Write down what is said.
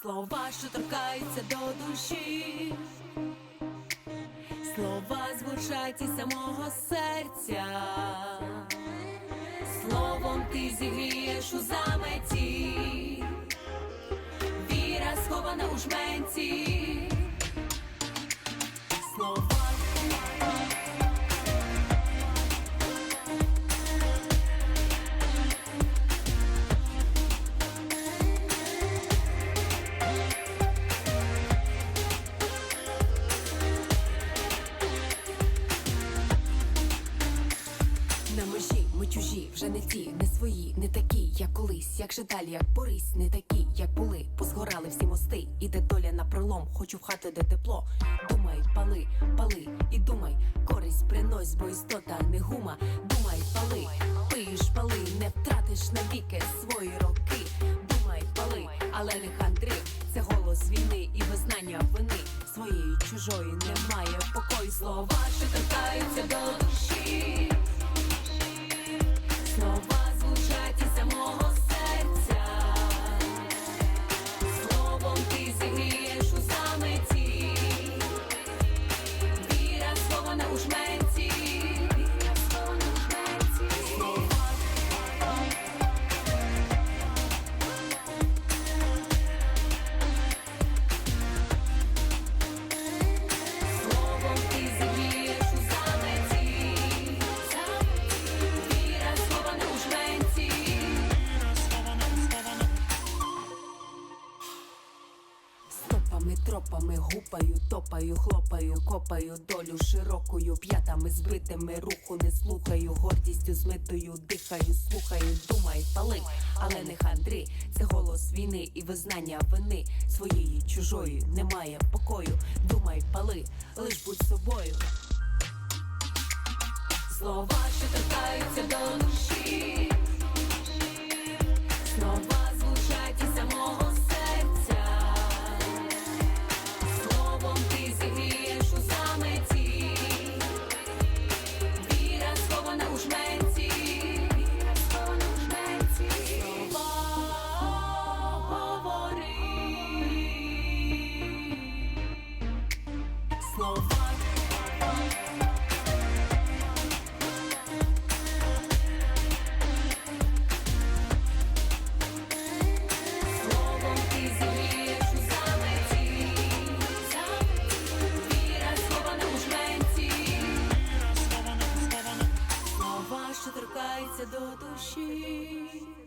Слова, що торкаються до душі, слова звучать із самого серця, словом ти зігрієш у заметі, віра схована у жменці, чужі, вже не ті, не свої, не такі, як колись, як же далі, як Борись, не такі, як були, позгорали всі мости, іде доля на пролом, хочу в хату, де тепло. Думай, пали, пали, і думай, користь принось, бо істота не гума. Думай, пали, пиєш, пали, не втратиш навіки свої роки. Думай, пали, але не хандри, це голос війни і визнання вини своєї чужої немає покою. Слова, що торкаються до Стопами, тропами, гупаю, топаю, хлопаю, копаю долю широкою, п'ятами збитими, руху не слухаю, гордістю змитою, дихаю, слухаю, думай, пали, але не хандри, це голос війни і визнання вини своєї чужої немає покою. Думай, пали, лиш будь собою. Слова, що торкаються до торкається до душі.